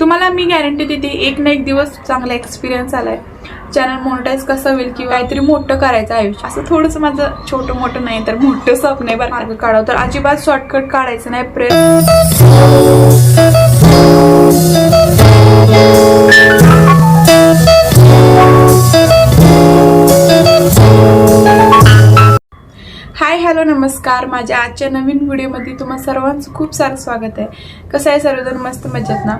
तुम्हाला मी गॅरंटी देते एक ना एक दिवस चांगला एक्सपिरियन्स आलाय. चॅनल मोनिटाईज कसं होईल किंवा काहीतरी मोठं करायचं आयुष्य. असं थोडंसं माझं छोटं मोठं नाही तर मोठं स्वप्न आहे बरं. मार्ग काढावं. तर अजिबात शॉर्टकट काढायचं नाही. प्रेस हाय हॅलो नमस्कार. माझ्या आजच्या नवीन व्हिडिओमध्ये तुम्हा सर्वांचं खूप सारं स्वागत आहे. कसं आहे? सर्वजण मस्त मजेत ना?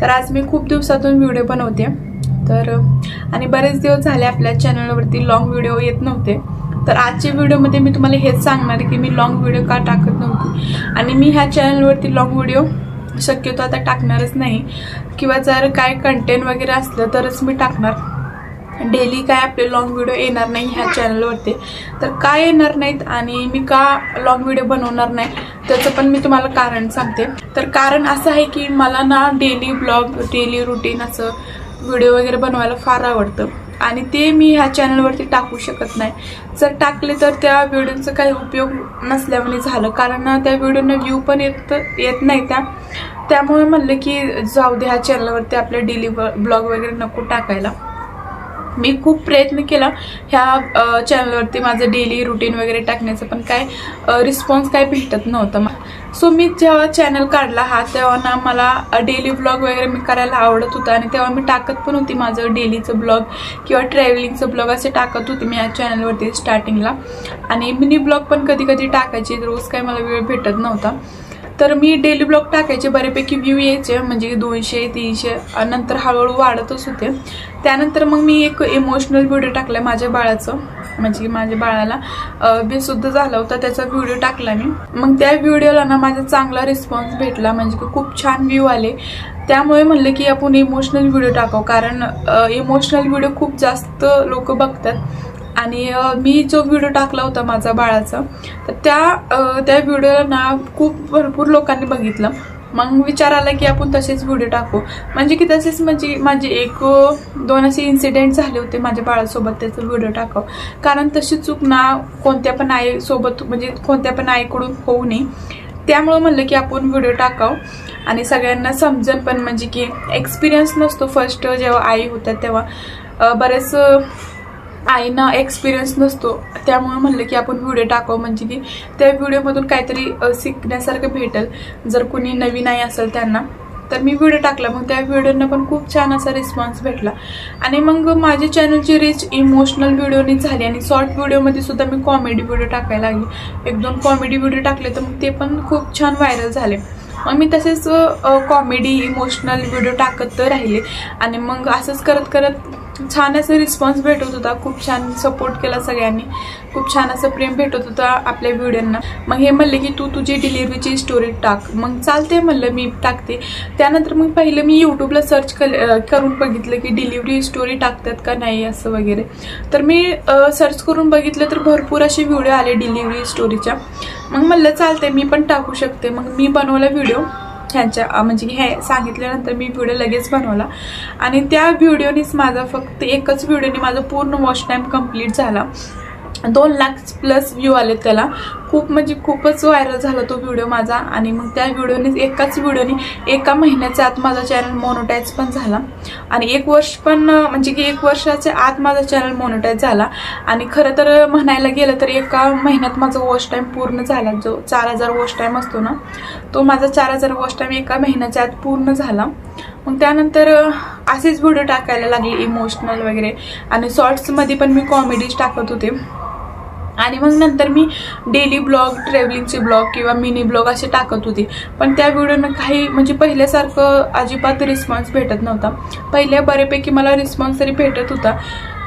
तर आज मी खूप दिवसातून व्हिडिओ बनवते. तर आणि बरेच दिवस झाले आपल्या चॅनलवरती लॉंग व्हिडिओ येत नव्हते. तर आजच्या व्हिडिओमध्ये मी तुम्हाला हेच सांगणार आहे की मी लॉंग व्हिडिओ का टाकत नव्हती. आणि मी ह्या चॅनलवरती लॉंग व्हिडिओ शक्यतो आता टाकणारच नाही. किंवा जर काय कंटेंट वगैरे असलं तरच मी टाकणार. डेली काय आपले लॉंग व्हिडिओ येणार नाही ह्या चॅनलवरती तर का येणार नाहीत आणि मी का लॉंग व्हिडिओ बनवणार नाही त्याचं पण मी तुम्हाला कारण सांगते. तर कारण असं आहे की मला ना डेली ब्लॉग डेली रुटीन असं व्हिडिओ वगैरे बनवायला फार आवडतं. आणि ते मी ह्या चॅनलवरती टाकू शकत नाही. जर टाकले तर त्या व्हिडिओचा काही उपयोग नसल्यामुळे झालं. कारण ना त्या व्हिडिओना व्ह्यू पण येत येत नाही त्या. त्यामुळे म्हणलं की जाऊ दे ह्या चॅनलवरती आपल्या डेली ब्लॉग वगैरे नको टाकायला. मी खूप प्रयत्न केला. ह्या चॅनलवरती माझं डेली रुटीन वगैरे टाकण्याचं पण काय रिस्पॉन्स काय भेटत नव्हतं. सो मी जेव्हा चॅनल काढला हा तेव्हा ना मला डेली ब्लॉग वगैरे मी करायला आवडत होता आणि तेव्हा मी टाकत पण होती माझं डेलीचं ब्लॉग किंवा ट्रॅव्हलिंगचं ब्लॉग असे टाकत होती मी या चॅनलवरती स्टार्टिंगला आणि मिनी ब्लॉग पण कधी कधी टाकायची रोज काय मला वेळ भेटत नव्हता. तर मी डेली ब्लॉग टाकायचे बऱ्यापैकी व्ह्यू यायचे म्हणजे दोनशे तीनशे नंतर हळूहळू वाढतच होते. त्यानंतर मग मी एक इमोशनल व्हिडिओ टाकला माझ्या बाळाचं म्हणजे की माझ्या बाळाला. बेसुद्ध झाला होता त्याचा व्हिडिओ टाकला मी. मग त्या व्हिडिओला ना माझा चांगला रिस्पॉन्स भेटला म्हणजे की खूप छान व्ह्यू आले. त्यामुळे म्हणलं की आपण इमोशनल व्हिडिओ टाकावं कारण इमोशनल व्हिडिओ खूप जास्त लोक बघतात. आणि मी जो व्हिडिओ टाकला होता माझा बाळाचा तर त्या त्या व्हिडिओला ना खूप भरपूर लोकांनी बघितलं. मग विचार आला की आपण तसेच व्हिडिओ टाकू. म्हणजे की तसेच म्हणजे माझे एक दोन असे इन्सिडेंट झाले होते माझ्या बाळासोबत त्याचा व्हिडिओ टाकाव. कारण तशी चूक ना कोणत्या पण आईसोबत म्हणजे कोणत्या पण आईकडून होऊ नये. त्यामुळं म्हणलं की आपण व्हिडिओ टाकाव. आणि सगळ्यांना समजन पण म्हणजे की एक्सपिरियन्स नसतो फर्स्ट जेव्हा आई होत्या तेव्हा. बरेच आईना एक्सपिरियन्स नसतो. त्यामुळे म्हणलं की आपण व्हिडिओ टाकावं. म्हणजे की त्या व्हिडिओमधून काहीतरी शिकण्यासारखं भेटेल. जर कुणी नवीन आई असेल त्यांना तर मी व्हिडिओ टाकला. मग त्या व्हिडिओनं पण खूप छान असा रिस्पॉन्स भेटला. आणि मग माझ्या चॅनलची रीच इमोशनल व्हिडिओनी झाली. आणि शॉर्ट व्हिडिओमध्ये सुद्धा मी कॉमेडी व्हिडिओ टाकायला लागली. एक दोन कॉमेडी व्हिडिओ टाकले तर मग ते पण खूप छान व्हायरल झाले. मग मी तसेच कॉमेडी इमोशनल व्हिडिओ टाकत राहिले. आणि मग असंच करत करत छान असं रिस्पॉन्स भेटत होता. खूप छान सपोर्ट केला सगळ्यांनी. खूप छान असं प्रेम भेटत होता आपल्या व्हिडिओंना मग हे म्हणले की तू तुझी डिलिव्हरीची स्टोरी टाक. मग चालते म्हणलं मी टाकते. त्यानंतर मग पहिलं मी यूट्यूबला सर्च करून बघितलं की डिलिव्हरी स्टोरी टाकतात का नाही असं वगैरे. तर मी सर्च करून बघितलं तर भरपूर असे व्हिडिओ आले डिलिव्हरी स्टोरीच्या मग म्हणलं चालते मी पण टाकू शकते. मग मी बनवला व्हिडिओ ह्यांच्या म्हणजे हे सांगितल्यानंतर मी व्हिडिओ लगेच बनवला. आणि त्या व्हिडिओनीच माझा फक्त एकच व्हिडिओने माझा पूर्ण वॉच टाईम कंप्लीट झाला. दोन लाख प्लस व्ह्यू आले त्याला. खूप म्हणजे खूपच व्हायरल झाला तो व्हिडिओ माझा. आणि मग त्या व्हिडिओने एकाच व्हिडिओने एका महिन्याच्या आत माझा चॅनल मोनोटाईज पण झाला. आणि एक वर्ष पण म्हणजे की एक वर्षाच्या आत माझा चॅनल मोनोटाईज झाला. आणि खरं तर म्हणायला गेलं तर एका महिन्यात माझा वॉच टाईम पूर्ण झाला. जो चार हजार वॉश टाईम असतो ना तो माझा चार हजार वॉच टाईम एका महिन्याच्या आत पूर्ण झाला. मग त्यानंतर असेच व्हिडिओ टाकायला लागले इमोशनल वगैरे. आणि शॉर्ट्समध्ये पण मी कॉमेडीज टाकत होते. आणि मग नंतर मी डेली ब्लॉग ट्रॅव्हलिंगचे ब्लॉग किंवा मिनी ब्लॉग असे टाकत होते. पण त्या व्हिडिओनं काही म्हणजे पहिल्यासारखं अजिबात रिस्पॉन्स भेटत नव्हता. पहिल्या बऱ्यापैकी मला रिस्पॉन्स तरी भेटत होता.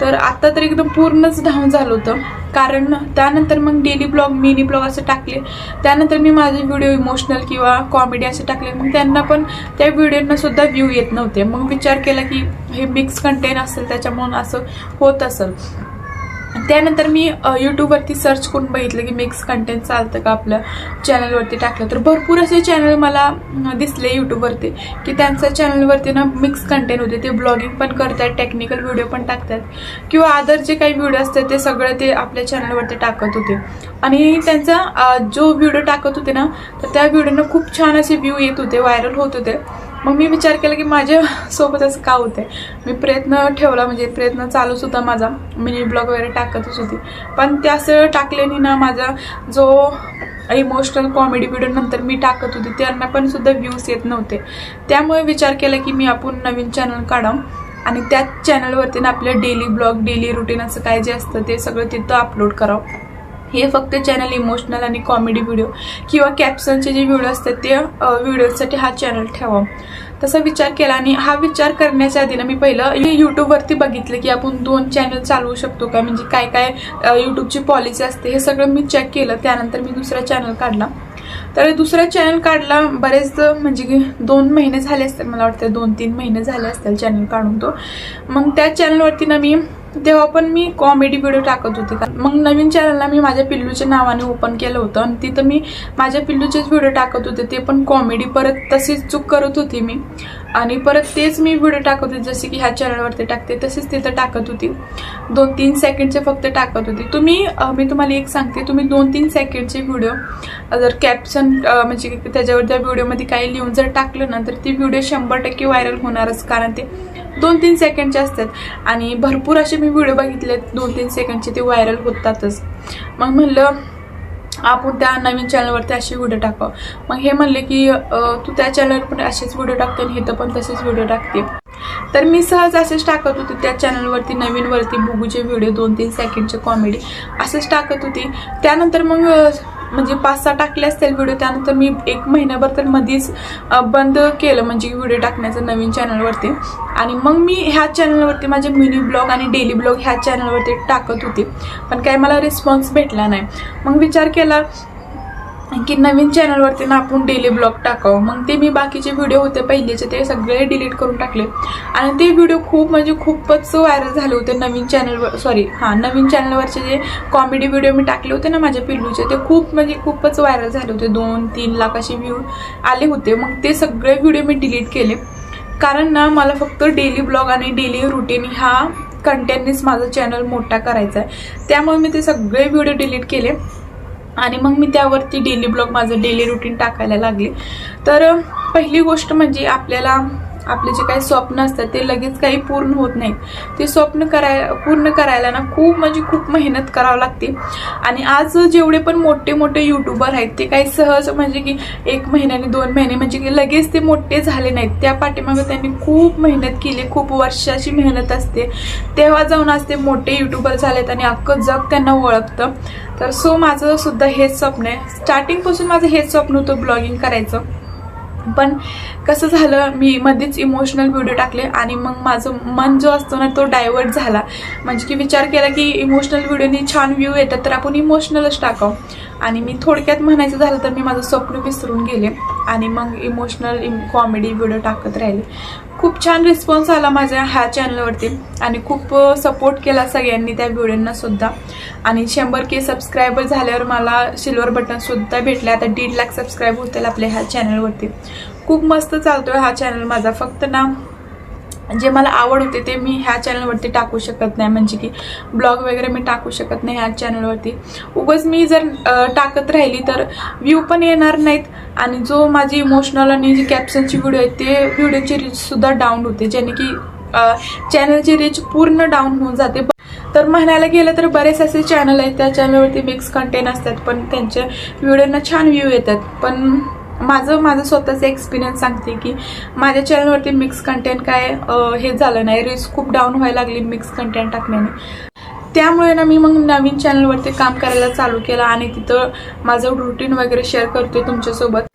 तर आत्ता तर एकदम पूर्णच डाऊन झालं होतं. कारण त्यानंतर मग डेली ब्लॉग मिनी ब्लॉग असे टाकले. त्यानंतर मी माझे व्हिडिओ इमोशनल किंवा कॉमेडी असे टाकले. मग त्यांना पण त्या व्हिडिओना सुद्धा व्ह्यू येत नव्हते. मग विचार केला की हे मिक्स कंटेंट असेल त्याच्यामुळं असं होत असेल. त्यानंतर मी यूट्यूबवरती सर्च करून बघितलं की मिक्स कंटेंट चालतं का आपलं चॅनलवरती टाकलं. तर भरपूर असे चॅनल मला दिसले यूट्यूबवरती की त्यांच्या चॅनलवरती ना मिक्स कंटेंट होते. ते ब्लॉगिंग पण करतात टेक्निकल व्हिडिओ पण टाकतात. किंवा अदर जे काही व्हिडिओ असतात ते सगळं ते आपल्या चॅनलवरती टाकत होते. आणि त्यांचा जो व्हिडिओ टाकत होते ना तर त्या व्हिडिओनं खूप छान असे व्ह्यू येत होते व्हायरल होत होते. मग मी विचार केला की माझ्या सोबत असं का होतंय? मी प्रयत्न ठेवला म्हणजे प्रयत्न चालूच होता माझा. मिनी ब्लॉग वगैरे टाकतच होती. पण ते असं टाकल्याने ना माझा जो इमोशनल कॉमेडी व्हिडिओ नंतर मी टाकत होती त्यांना पण सुद्धा व्ह्यूज येत नव्हते. त्यामुळे विचार केला की मी आपण नवीन चॅनल काढावं. आणि त्याच चॅनलवरती ना आपलं डेली ब्लॉग डेली रुटीन असं काय जे असतं ते सगळं तिथं अपलोड करावं. हे फक्त चॅनल इमोशनल आणि कॉमेडी व्हिडिओ किंवा कॅप्शनचे जे व्हिडिओ असतात ते व्हिडिओसाठी हा चॅनल ठेवा. तसा विचार केला आणि हा विचार करण्याच्या आधी ना मी पहिलं यूट्यूबवरती बघितलं की आपण दोन चॅनल चालवू शकतो का? म्हणजे काय काय यूट्यूबची पॉलिसी असते हे सगळं मी चेक केलं. त्यानंतर मी दुसरा चॅनल काढला. तर दुसरा चॅनल काढला बरेच म्हणजे की दोन महिने झाले असतील मला वाटतं दोन तीन महिने झाले असतील चॅनल काढून तो. मग त्या चॅनलवरती ना मी तेव्हा पण मी कॉमेडी व्हिडिओ टाकत होते. का मग नवीन चॅनलला मी माझ्या पिल्लूच्या नावाने ओपन केलं होतं आणि तिथं मी माझ्या पिल्लूचेच व्हिडिओ टाकत होते. ते पण कॉमेडी परत तशीच चूक करत होती मी. आणि परत तेच मी व्हिडिओ टाकत होते. जसे की ह्या चॅनलवरती टाकते तसेच तिथं टाकत होती. दोन तीन सेकंडचे फक्त टाकत होती. तुम्ही मी तुम्हाला एक सांगते. तुम्ही दोन तीन सेकंडचे व्हिडिओ जर कॅप्शन म्हणजे त्याच्यावर त्या व्हिडिओमध्ये काही लिहून जर टाकलं ना तर ती व्हिडिओ शंभर टक्के व्हायरल होणारच. कारण ते दोन तीन सेकंडचे असतात. आणि भरपूर असे मी व्हिडिओ बघितले दोन तीन सेकंडचे ते व्हायरल होतातच. मग म्हणलं आपण त्या नवीन चॅनलवरती असे व्हिडिओ टाकाव. मग हे म्हणले की तू त्या चॅनलवर पण असेच व्हिडिओ टाकते आणि इथं पण तसेच व्हिडिओ टाकते. तर मी सहज असेच टाकत होते त्या चॅनलवरती नवीनवरती बुगूचे व्हिडिओ दोन तीन सेकंडचे कॉमेडी असेच टाकत होती. त्यानंतर मग म्हणजे पाच सहा टाकले असतील व्हिडिओ त्यानंतर मी एक महिन्याभर तर मध्येच अं, बंद केलं. म्हणजे व्हिडिओ टाकण्याचं नवीन चॅनलवरती आणि मग मी ह्या चॅनलवरती माझे मिनी ब्लॉग आणि डेली ब्लॉग ह्या चॅनलवरती टाकत होते. पण काय मला रिस्पॉन्स भेटला नाही. मग विचार केला की नवीन चॅनलवरती ना आपण डेली ब्लॉग टाकावं. मग ते मी बाकीचे व्हिडिओ होते पहिलेचे ते सगळे डिलीट करून टाकले. आणि ते व्हिडिओ खूप म्हणजे खूपच व्हायरल झाले होते नवीन चॅनलवर सॉरी हां नवीन चॅनलवरचे जे कॉमेडी व्हिडिओ मी टाकले होते ना माझ्या पिल्लूचे ते खूप म्हणजे खूपच व्हायरल झाले होते. दोन तीन लाख असे व्ह्यू आले होते. मग ते सगळे व्हिडिओ मी डिलीट केले. कारण ना मला फक्त डेली ब्लॉग आणि डेली रुटीन ह्या कंटेंटनीच माझं चॅनल मोठा करायचा आहे त्यामुळे मी ते सगळे व्हिडिओ डिलीट केले. आणि मग मी त्यावरती डेली ब्लॉग माझं डेली रुटीन टाकायला लागले. तर पहिली गोष्ट म्हणजे आपल्याला आपले जे काही स्वप्न असतात ते लगेच काही पूर्ण होत नाहीत. ते स्वप्न कराय पूर्ण करायला ना खूप म्हणजे खूप मेहनत करावं लागते. आणि आज जेवढे पण मोठे मोठे युट्यूबर आहेत ते काही सहज म्हणजे की एक महिन्याने दोन महिने म्हणजे की लगेच ते मोठे झाले नाहीत. त्या पाठीमागे त्यांनी खूप मेहनत केली खूप वर्षाची मेहनत असते. तेव्हा जाऊन आज ते मोठे युट्यूबर झालेत आणि अख्खं जग त्यांना ओळखतं. तर सो माझं सुद्धा हेच स्वप्न आहे. स्टार्टिंगपासून माझं हेच स्वप्न होतं ब्लॉगिंग करायचं. पण कसं झालं मी मध्येच इमोशनल व्हिडिओ टाकले आणि मग माझं मन जो असतो ना तो डायव्हर्ट झाला. म्हणजे की विचार केला की इमोशनल व्हिडिओनी छान व्ह्यू येतात तर आपण इमोशनलच टाकावं. आणि मी थोडक्यात म्हणायचं झालं तर मी माझं स्वप्न विसरून गेले आणि मग इमोशनल इम कॉमेडी व्हिडिओ टाकत राहिले. खूप छान रिस्पॉन्स आला माझ्या ह्या चॅनलवरती आणि खूप सपोर्ट केला सगळ्यांनी त्या व्हिडिओंना सुद्धा. आणि शंभर के सबस्क्रायबर झाल्यावर मला सिल्वर बटनसुद्धा भेटलं भेटले. आता दीड लाख सबस्क्राईब होतील आपल्या ह्या चॅनलवरती खूप मस्त चालतोय हा चॅनल माझा. फक्त ना जे मला आवड होते ते मी ह्या चॅनलवरती टाकू शकत नाही. म्हणजे की ब्लॉग वगैरे मी टाकू शकत नाही ह्या चॅनलवरती उगंच मी जर टाकत राहिली तर व्ह्यू पण येणार नाहीत. आणि जो माझी इमोशनल आणि जी कॅप्शनची व्हिडिओ आहेत ते व्हिडिओची रीचसुद्धा डाऊन होते. ज्याने की चॅनलची रीच पूर्ण डाऊन होऊन जाते. तर म्हणायला गेलं तर बरेच असे चॅनल आहेत त्या चॅनलवरती मिक्स कंटेंट असतात पण त्यांच्या व्हिडिओना छान व्ह्यू येतात. पण माझं माझं स्वतःचं एक्सपिरियन्स सांगते की माझ्या चॅनलवरती मिक्स कंटेंट काय हे झालं नाही. रील्स खूप डाऊन व्हायला लागली मिक्स कंटेंट टाकण्याने. त्यामुळे ना मी मग नवीन चॅनलवरती काम करायला चालू केलं आणि तिथं माझं रुटीन वगैरे शेअर करते तुमच्यासोबत.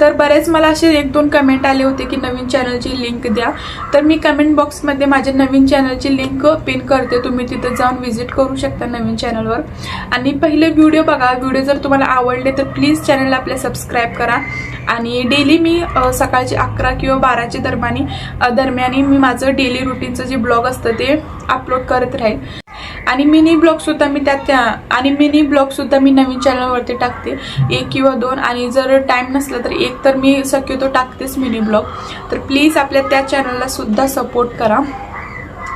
तर बरेच मला असे एक दोन कमेंट आले होते की नवीन चॅनलची लिंक द्या. तर मी कमेंट बॉक्समध्ये माझ्या नवीन चॅनलची लिंक पिन करते. तुम्ही तिथं जाऊन व्हिजिट करू शकता नवीन चॅनलवर आणि पहिले व्हिडिओ बघा. व्हिडिओ जर तुम्हाला आवडले तर प्लीज चॅनलला आपल्या सबस्क्राईब करा. आणि डेली मी सकाळची सकाळचे अकरा किंवा बाराच्या दरम्यानी दरम्यानी मी माझं डेली रुटीनचं जे ब्लॉग असतं ते अपलोड करत राहील. आणि मिनी ब्लॉगसुद्धा मी त्यात त्या आणि मिनी ब्लॉगसुद्धा मी नवीन चॅनलवरती टाकते. एक किंवा दोन. आणि जर टाईम नसला तर एक तर मी शक्यतो टाकतेच मिनी ब्लॉग तर प्लीज आपल्या त्या चॅनललासुद्धा सपोर्ट करा.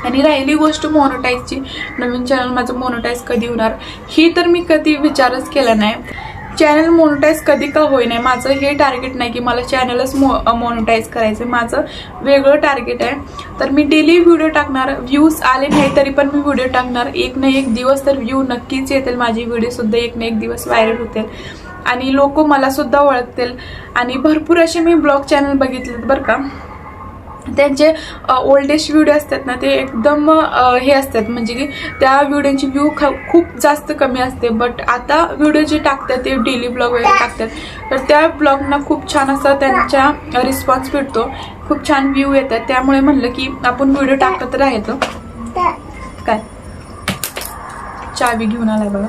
आणि राहिली गोष्ट मोनोटाईजची नवीन चॅनल माझं मोनोटाईज कधी होणार? ही तर मी कधी विचारच केला नाही. चॅनल मोनिटाईज कधी का होईना. माझं हे टार्गेट नाही की मला चॅनलच मो मोनिटाईज करायचं माझं वेगळं टार्गेट आहे. तर मी डेली व्हिडिओ टाकणार व्ह्यूज आले नाही तरी पण मी व्हिडिओ टाकणार. एक ना एक दिवस तर व्ह्यू नक्कीच येतील. माझी व्हिडिओसुद्धा एक ना एक दिवस व्हायरल होतील. आणि लोक मलासुद्धा ओळखतील. आणि भरपूर असे मी ब्लॉग चॅनल बघितलेत बरं का. त्यांचे ओल्डेस्ट व्हिडिओ असतात ना ते एकदम हे असतात. म्हणजे की त्या व्हिडिओची व्ह्यू खूप जास्त कमी असते. बट आता व्हिडिओ जे टाकतात ते डेली ब्लॉग वगैरे टाकतात. तर त्या ब्लॉगना खूप छान असा त्यांच्या रिस्पॉन्स भेटतो. खूप छान व्ह्यू येतात. त्यामुळे म्हणलं की आपण व्हिडिओ टाकत राहायचो काय? चावी घेऊन आलाय बघा.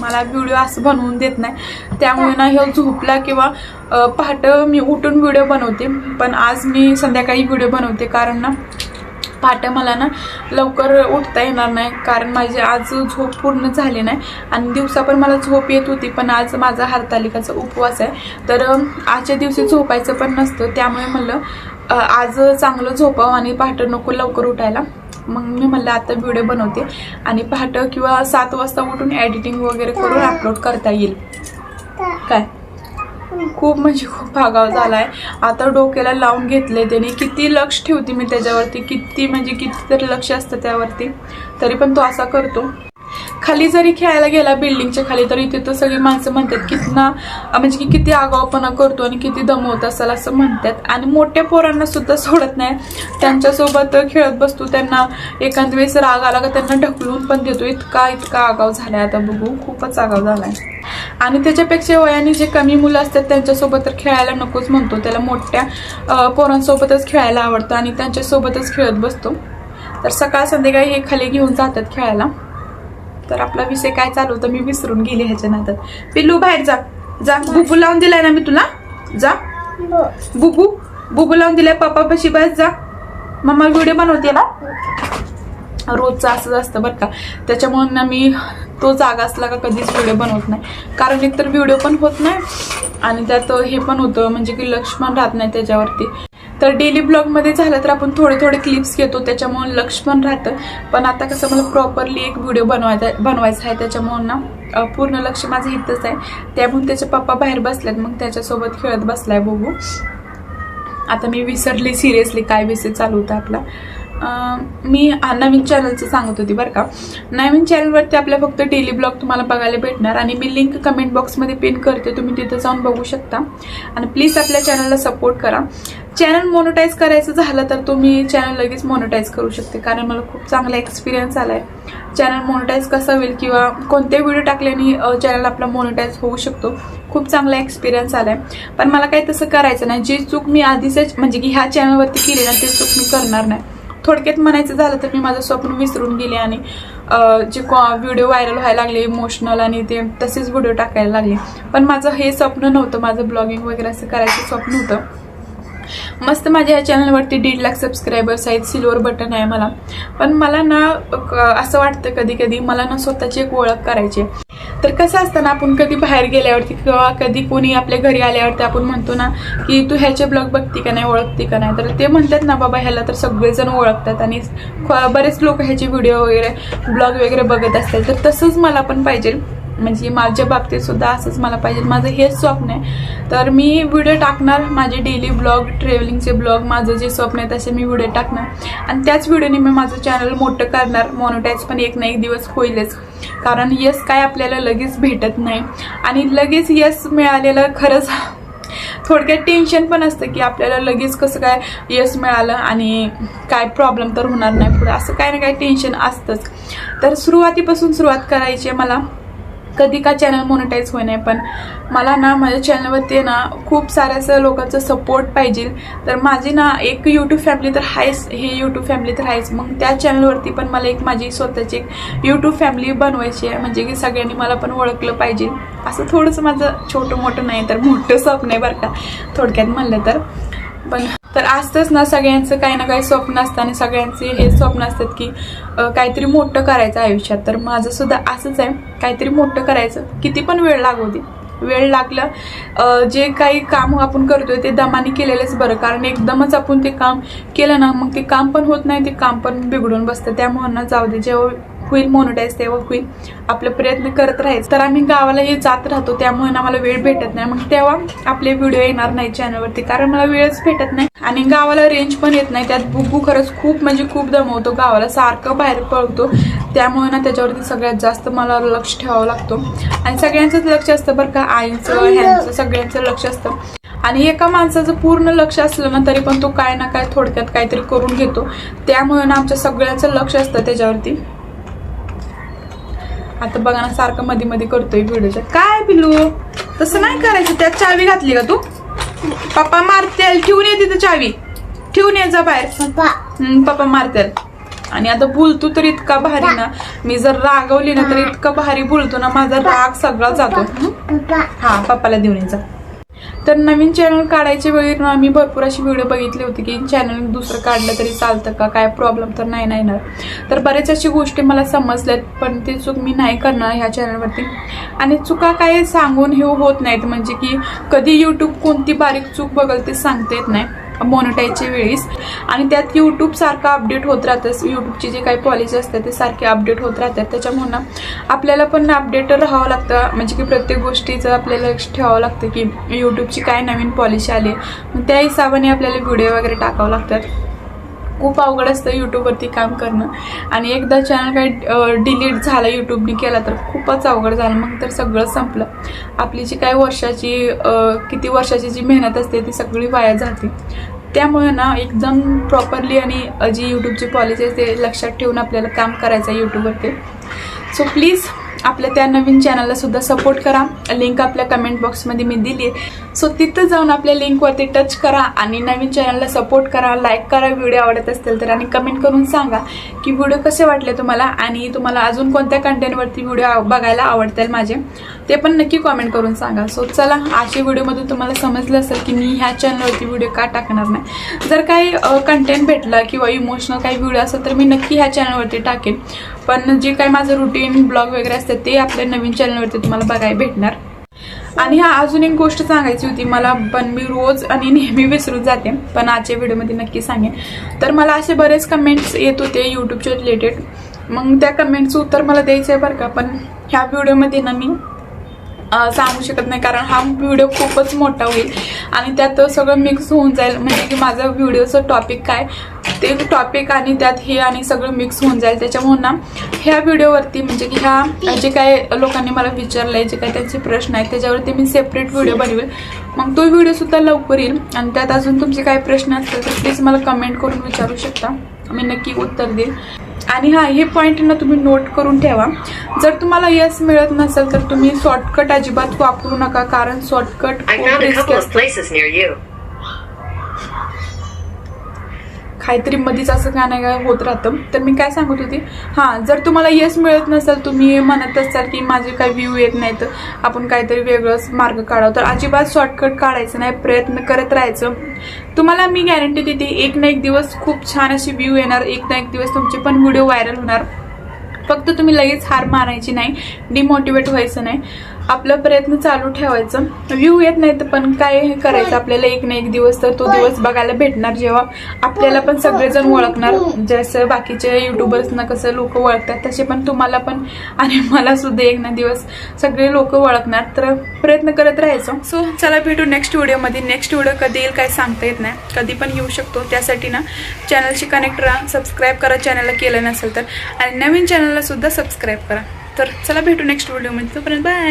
मला व्हिडिओ असं बनवून देत नाही. त्यामुळे ना ह्या झोपला किंवा पहाटं मी उठून व्हिडिओ बनवते. पण आज मी संध्याकाळी व्हिडिओ बनवते कारण ना पहाटे मला ना लवकर उठता येणार नाही. कारण माझी आज झोप पूर्ण झाली नाही. आणि दिवसा पण मला झोप येत होती पण आज माझा हरतालिकाचा उपवास आहे. तर आजच्या दिवशी झोपायचं पण नसतं. त्यामुळे म्हणलं आज चांगलं झोपावं आणि पहाटे नको लवकर उठायला. मग मी म्हणलं आता व्हिडिओ बनवते आणि पहाटं किंवा सात वाजता उठून एडिटिंग वगैरे करून अपलोड करता येईल. काय? खूप म्हणजे खूप भागाव झालाय. आता डोक्याला लावून घेतले त्याने. किती लक्ष ठेवते मी त्याच्यावरती? किती म्हणजे किती तरी लक्ष असतं त्यावरती? तरी पण तो असा करतो. खाली जरी खेळायला गेला बिल्डिंगच्या खाली तरी तिथं सगळी माणसं म्हणतात कितना म्हणजे की किती आगावपणा करतो आणि किती दमवत असेल असं म्हणतात. आणि मोठ्या पोरांना सुद्धा सोडत नाही. त्यांच्यासोबत खेळत बसतो त्यांना एखाद वेळेस राग आला का त्यांना ढकलून पण देतो. इतका इतका आगाव झालाय आता बघू. खूपच आगाव झालाय. आणि त्याच्यापेक्षा वयाने जे कमी मुलं असतात त्यांच्यासोबत तर खेळायला नकोच म्हणतो. त्याला मोठ्या पोरांसोबतच खेळायला आवडतं आणि त्यांच्यासोबतच खेळत बसतो. तर सकाळ संध्याकाळी हे खाली घेऊन जातात खेळायला. तर आपला विषय काय चालू? होता मी विसरून गेले ह्याच्या नादात पिल्लू बाहेर जा. जा. बुबू लावून दिलाय ना मी तुला? जा. बुबू बुबू लावून दिलाय. पप्पा पशी बस जा. मम्मा व्हिडिओ बनवते ना? रोजचं असंच असतं बरं का. त्याच्यामुळे ना मी तो जागा असला का कधीच व्हिडिओ बनवत नाही. कारण एकतर व्हिडिओ पण होत नाही आणि त्यात हे पण होतं म्हणजे की लक्ष पण राहत नाही त्याच्यावरती. तर डेली ब्लॉगमध्ये झालं तर आपण थोडे थोडे क्लिप्स घेतो त्याच्यामुळे लक्ष पण राहतं. पण आता कसं मला प्रॉपरली एक व्हिडिओ बनवायचा बनवायचा आहे त्याच्यामुळं ना पूर्ण लक्ष माझं इथंच आहे. त्यामुळे त्याचे पप्पा बाहेर बसल्यात मग त्याच्यासोबत खेळत बसलाय बघू. आता मी विसरले सिरियसली काय विषय चालू होता आपला. मी नवीन चॅनलचं सांगत होती बरं का. नवीन चॅनलवरती आपल्या फक्त डेली ब्लॉग तुम्हाला बघायला भेटणार आणि मी लिंक कमेंट बॉक्समध्ये पिन करते तुम्ही तिथं जाऊन बघू शकता. आणि प्लीज आपल्या चॅनलला सपोर्ट करा. चॅनल मोनोटाईज करायचं झालं तर तुम्ही चॅनल लगेच मोनोटाईज करू शकते कारण मला खूप चांगला एक्सपिरियन्स आला आहे चॅनल मोनोटाईज कसं होईल किंवा कोणते व्हिडिओ टाकल्याने चॅनल आपला मोनोटाईज होऊ शकतो. खूप चांगला एक्सपिरियन्स आला आहे पण मला काही तसं करायचं नाही. जी चूक मी आधीच म्हणजे की ह्या चॅनलवरती केली ना ती चूक मी करणार नाही. थोडक्यात म्हणायचं झालं तर मी माझं स्वप्न विसरून गेले आणि जे कॉ व्हिडिओ व्हायरल व्हायला लागले इमोशनल आणि ते तसेच व्हिडिओ टाकायला लागले. पण माझं हे स्वप्न नव्हतं माझं ब्लॉगिंग वगैरे असं करायचं स्वप्न होतं. मस्त माझ्या ह्या चॅनलवरती दीड लाख सबस्क्रायबर्स आहेत सिल्वर बटन आहे मला. पण मला ना क- असं वाटतं कधी कधी मला ना स्वतःची एक ओळख करायची आहे. तर कसं असतं ना आपण कधी बाहेर गेल्यावरती किंवा कधी कोणी आपल्या घरी आल्यावरती आपण म्हणतो ना की तू ह्याचे ब्लॉग बघती का नाही ओळखती का नाही? तर ते म्हणतात ना बाबा ह्याला तर सगळेजण ओळखतात आणि बरेच लोक ह्याचे व्हिडिओ वगैरे ब्लॉग वगैरे बघत असतात. तर तसंच मला पण पाहिजे. म्हणजे माझ्या बाबतीत सुद्धा असंच मला पाहिजे. माझं हेच स्वप्न आहे. तर मी व्हिडिओ टाकणार माझे डेली ब्लॉग ट्रॅव्हलिंगचे ब्लॉग माझं जे स्वप्न आहे तसे मी व्हिडिओ टाकणार. आणि त्याच व्हिडिओने मी माझं चॅनल मोठं करणार. मोनोटाईज पण एक ना एक दिवस होईलच. कारण यस काय आपल्याला लगेच भेटत नाही. आणि लगेच यस मिळालेलं खरंच थोडक्यात टेन्शन पण असतं की आपल्याला लगेच कसं काय यश मिळालं आणि काय प्रॉब्लेम तर होणार नाही पुढे. असं काय ना काय टेन्शन असतंच. तर सुरुवातीपासून सुरुवात करायची आहे मला. कधी का चॅनल मोनिटाईज होई नाही पण मला ना माझ्या चॅनलवरती ना खूप साऱ्या असं लोकांचं सपोर्ट पाहिजे. तर माझी ना एक यूट्यूब फॅमिली तर आहेच हे यूट्यूब फॅमिली तर आहेच. मग त्या चॅनलवरती पण मला एक माझी स्वतःची एक यूट्यूब फॅमिली बनवायची आहे. म्हणजे की सगळ्यांनी मला पण ओळखलं पाहिजे. असं थोडंसं माझं छोटं मोठं नाही तर मोठं स्वप्न आहे बरं का. थोडक्यात म्हणलं तर. पण तर असतंच ना सगळ्यांचं काही ना काही स्वप्न असतं आणि सगळ्यांचे हे स्वप्न असतात की काहीतरी मोठं करायचं आयुष्यात. तर माझं सुद्धा असंच आहे. काहीतरी मोठं करायचं. किती पण वेळ लागू दे. वेळ लागलं जे काही काम आपण करतोय ते दमाने केलेलंच बरं. कारण एकदमच आपण ते काम केलं ना मग ते काम पण होत नाही ते काम पण बिघडून बसतं. त्यामुळे ना जाऊ दे. जेव्हा होईल मोनोटाईज तेव्हा होईल आपले प्रयत्न करत राहायचं. तर आम्ही गावालाही जात राहतो त्यामुळे ना मला वेळ भेटत नाही. मग तेव्हा आपले व्हिडिओ येणार नाही चॅनलवरती कारण मला वेळच भेटत नाही. आणि गावाला रेंज पण येत नाही. त्यात बुबू खरंच खूप म्हणजे खूप दमवतो. गावाला सारखं बाहेर पळतो. त्यामुळे ना त्याच्यावरती सगळ्यात जास्त मला लक्ष ठेवावं लागतो. आणि सगळ्यांचंच लक्ष असतं बरं का. आईचं ह्यांचं सगळ्यांचं लक्ष असतं. आणि एका माणसाचं पूर्ण लक्ष असलं ना तरी पण तो काय ना काय थोडक्यात काहीतरी करून घेतो. त्यामुळे ना आमच्या सगळ्यांचं लक्ष असतं त्याच्यावरती. आता बघा ना सारखं मध्ये मध्ये करतोय व्हिडिओच्या. काय पिलू तसं नाही करायचं त्यात चावी घातली का तू? पप्पा मारतील ठेवून ये तिथं चावी. ठेवून ये जा बाहेर. पप्पा. मारतात आणि आता बोलतो तर इतका भारी ना. मी जर रागवली ना तर इतका भारी बोलतो ना माझा राग सगळा जातो. हं? पप्पा. हा पप्पाला देऊन यायचा तर नवीन चॅनल काढायच्या वेळी ना मी भरपूर अशी व्हिडिओ बघितली होती की चॅनल दुसरं काढलं तरी चालतं का? काय प्रॉब्लेम तर नाही नाही येणार तर बरेच अशी गोष्टी मला समजल्यात पण ते चूक मी नाही करणार ह्या चॅनलवरती आणि चुका काय सांगून हे होत नाहीत म्हणजे की कधी यूट्यूब कोणती बारीक चूक बघल ते सांगता येत नाही. मोनोटाईजच्या वेळीस आणि त्यात यूट्यूबसारखं अपडेट होत राहतं यूट्यूबची जे काही पॉलिसी असते ते सारखे अपडेट होत राहतात. त्याच्यामुळं आपल्याला पण अपडेट राहावं लागतं. म्हणजे की प्रत्येक गोष्टीचं आपल्याला लक्ष ठेवावं लागतं की यूट्यूबची काय नवीन पॉलिसी आली मग त्या हिशोबाने आपल्याला व्हिडिओ वगैरे टाकावं लागतात. खूप अवघड असतं यूट्यूबवरती काम करणं. आणि एकदा चॅनल काही डिलीट झालं यूट्यूबने केला तर खूपच अवघड झालं. मग तर सगळं संपलं. आपली जी काही वर्षाची किती वर्षाची जी मेहनत असते ती सगळी वाया जाते. त्यामुळे ना एकदम प्रॉपरली आणि जी यूट्यूबची पॉलिसी आहे ते लक्षात ठेवून आपल्याला काम करायचं आहे यूट्यूबवरती सो प्लीज आपल्या त्या नवीन चॅनलला सुद्धा सपोर्ट करा. लिंक आपल्या कमेंट बॉक्समध्ये मी दिली आहे सो तिथं जाऊन आपल्या लिंकवरती टच करा आणि नवीन चॅनलला सपोर्ट करा लाईक करा व्हिडिओ आवडत असतील तर आणि कमेंट करून सांगा की व्हिडिओ कसे वाटले तुम्हाला आणि तुम्हाला अजून कोणत्या कंटेंटवरती व्हिडिओ बघायला आवडतील माझे ते पण नक्की कॉमेंट करून सांगा. सो चला आजच्या व्हिडिओमधून तुम्हाला समजलं असेल की मी ह्या चॅनलवरती व्हिडिओ का टाकणार नाही. जर काही कंटेंट भेटलं किंवा इमोशनल काही व्हिडिओ असेल तर मी नक्की ह्या चॅनलवरती टाकेन. पण जे काही माझं रुटीन ब्लॉग वगैरे असते ते आपल्या नवीन चॅनलवरती तुम्हाला बघायला भेटणार. आणि हा अजून एक गोष्ट सांगायची होती मला पण मी रोज आणि नेहमी विसरून जाते पण आजच्या व्हिडिओमध्ये नक्की सांगेन. तर मला असे बरेच कमेंट्स येत होते यूट्यूबच्या रिलेटेड मग त्या कमेंटचं उत्तर मला द्यायचं आहे बरं का पण ह्या व्हिडिओमध्ये ना मी सांगू शकत नाही कारण हा व्हिडिओ खूपच मोठा होईल. आणि त्यात सगळं मिक्स होऊन जाईल म्हणजे की माझं व्हिडिओचं टॉपिक काय ते टॉपिक आणि त्यात हे आणि सगळं मिक्स होऊन जाईल. त्याच्यामुळे ना ह्या व्हिडिओवरती म्हणजे की ह्या जे काय लोकांनी मला विचारलंय जे काय त्यांचे प्रश्न आहेत त्याच्यावरती मी सेपरेट व्हिडिओ बनवेल. मग तो व्हिडिओ सुद्धा लवकर येईल आणि त्यात अजून तुमचे काही प्रश्न असतील तर प्लीज मला कमेंट करून विचारू शकता. मी नक्की उत्तर देईन आणि हा हे पॉईंट ना तुम्ही नोट करून ठेवा. जर तुम्हाला यस मिळत नसेल तर तुम्ही शॉर्टकट अजिबात वापरू नका कारण शॉर्टकट खूप रिस्की असतं. काहीतरी मधीच असं गाणं काय होत राहतं. तर मी काय सांगत होती हां जर तुम्हाला यश मिळत नसेल तुम्ही म्हणत असाल की माझे काही व्ह्यू येत नाहीत आपण काहीतरी वेगळंच मार्ग काढावं. तर अजिबात शॉर्टकट काढायचं नाही प्रयत्न करत राहायचं. तुम्हाला मी गॅरंटी देते एक ना एक दिवस खूप छान अशी व्ह्यू येणार एक ना एक दिवस तुमचे पण व्हिडिओ व्हायरल होणार. फक्त तुम्ही लगेच हार मारायची नाही डिमोटिवेट व्हायचं नाही. आपला प्रयत्न चालू ठेवायचं. व्ह्यू येत नाही तर पण काय करायचं? आपल्याला एक ना एक दिवस तर तो दिवस बघायला भेटणार जेव्हा आपल्याला पण सगळेजण ओळखणार. जसं बाकीचे युट्यूबर्सना कसं लोक ओळखतात तसे पण तुम्हाला पण आणि मला सुद्धा एक ना दिवस सगळे लोक ओळखणार. तर प्रयत्न करत राहायचं. सो चला भेटू नेक्स्ट व्हिडिओमध्ये नेक्स्ट व्हिडिओ कधी येईल काय सांगता येत नाही. कधी पण येऊ शकतो. त्यासाठी ना चॅनलशी कनेक्ट राहा. सबस्क्राईब करा चॅनलला केलं नसेल तर. आणि नवीन चॅनलला सुद्धा सबस्क्राईब करा. तर चला भेटू नेक्स्ट व्हिडिओमध्ये तोपर्यंत बाय